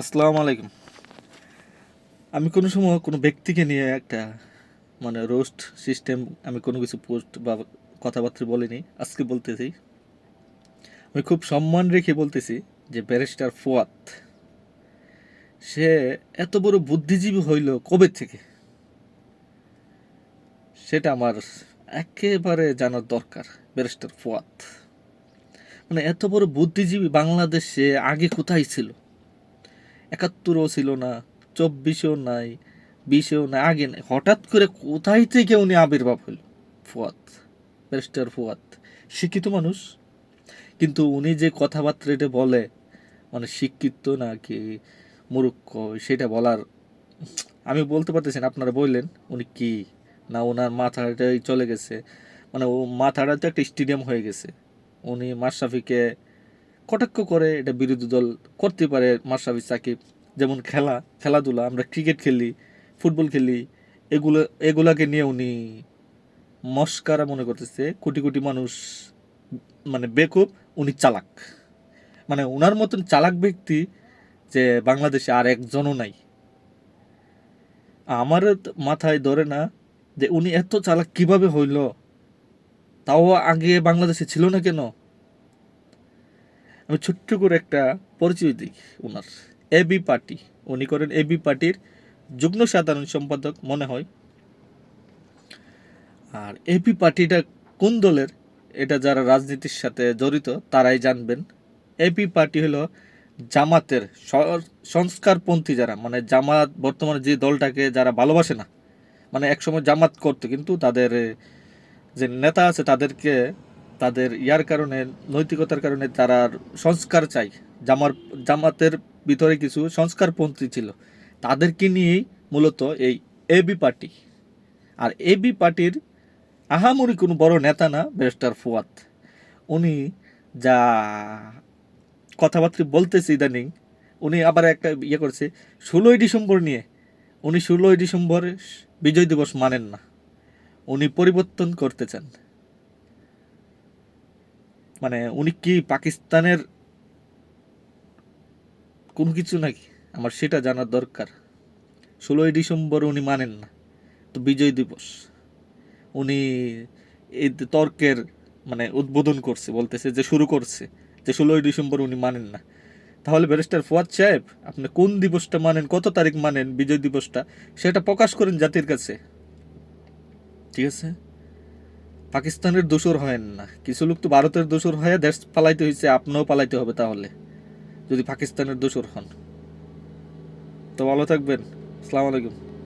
আসসালামু আলাইকুম। আমি কোনো সময় কোনো ব্যক্তিকে নিয়ে একটা মানে রোস্ট সিস্টেম, আমি কোনো কিছু পোস্ট বা কথাবার্তা বলিনি, আজকে বলতেছি। আমি খুব সম্মান রেখে বলতেছি যে ব্যারিস্টার ফুয়াদ, সে এত বড় বুদ্ধিজীবী হইল কবে থেকে? সেটা আমার একেবারে জানার দরকার, ব্যারিস্টার ফুয়াদ। মানে এত বড় বুদ্ধিজীবী বাংলাদেশে আগে কোথায় ছিল? একাত্তরও ছিল না, চব্বিশেও নাই, বিশেও নাই, আগে নাই। হঠাৎ করে কোথায় থেকে উনি আবির্ভাব হইল? ফুয়াদ, ব্যারিস্টার ফুয়াদ। শিক্ষিত মানুষ। কিন্তু উনি যে কথাবার্তা এটা বলে মানে শিক্ষিত নাকি মূর্খ, সেটা বলার, আমি বলতে পারতেছি না, আপনারা বললেন, উনি কি? না, ওনার মাথাটাই চলে গেছে। মানে ও মাথাটা তো একটা স্টেডিয়াম হয়ে গেছে। উনি মাশরাফিকে কটাক্ষ করে এটা বিরোধী দল করতে পারে মাশরাফি সাকিব, যেমন খেলা, খেলাধুলা, আমরা ক্রিকেট খেলি ফুটবল খেলি, এগুলো, এগুলাকে নিয়ে উনি মস্কারা মনে করতেছে, কোটি কোটি মানুষ মানে বেকুব, উনি চালাক। মানে ওনার মতন চালাক ব্যক্তি যে বাংলাদেশে আর একজনও নাই। আমার মাথায় ধরে না যে উনি এত চালাক কীভাবে হইল? তাও আগে বাংলাদেশে ছিল না কেন? আমি ছোট্ট করে একটা পরিচয় দিই ওনার। এবি পার্টি উনি করেন এবি পার্টির যুগ্ম সাধারণ সম্পাদক, মনে হয়। আর এবি পার্টিটা কোন দলের? এটা যারা রাজনীতির সাথে জড়িত, তারাই জানবেন। এবি পার্টি হলো জামাতের সংস্কারপন্থী যারা মানে জামাত বর্তমানে যে দলটাকে যারা ভালোবাসে না মানে একসময় জামাত করতো, কিন্তু তাদের যে নেতা আছে তাদেরকে তাদের ইয়ার কারণে, নৈতিকতার কারণে তারা সংস্কার চাই। জামার, জামাতের ভিতরে কিছু সংস্কারপন্থী ছিল। তাদেরকে নিয়েই মূলত এই এবি পার্টি। আর এবি পার্টির আহামরি কোনো বড় নেতা না ব্যারিস্টার ফুয়াদ। উনি যা কথাবার্তা বলতেছে ইদানিং, উনি আবার একটা ইয়ে করছে, ষোলোই ডিসেম্বর নিয়ে। উনি ষোলোই ডিসেম্বর বিজয় দিবস মানেন না। উনি পরিবর্তন করতে চান। মানে উনি কি পাকিস্তানের কোনো কিছু নাকি? আমার সেটা জানার দরকার। ষোলোই ডিসেম্বর উনি মানেন না। তো বিজয় দিবস। উনি এই তর্কের মানে উদ্বোধন করছে, বলতেছে যে শুরু করছে, যে ষোলোই ডিসেম্বর উনি মানেন না। তাহলে ব্যারিস্টার ফুয়াদ সাহেব, আপনি কোন দিবসটা মানেন, কত তারিখ মানেন বিজয় দিবসটা, সেটা প্রকাশ করেন জাতির কাছে। ঠিক আছে? পাকিস্তানের দোষর হয় না। কিছু লোক তো ভারতের দোষর হয়ে দেশ পালাইতে হয়েছে আপনিও পালাইতে হবে তাহলে, যদি পাকিস্তানের দোষর হন। তো ভালো থাকবেন। আসসালামু আলাইকুম।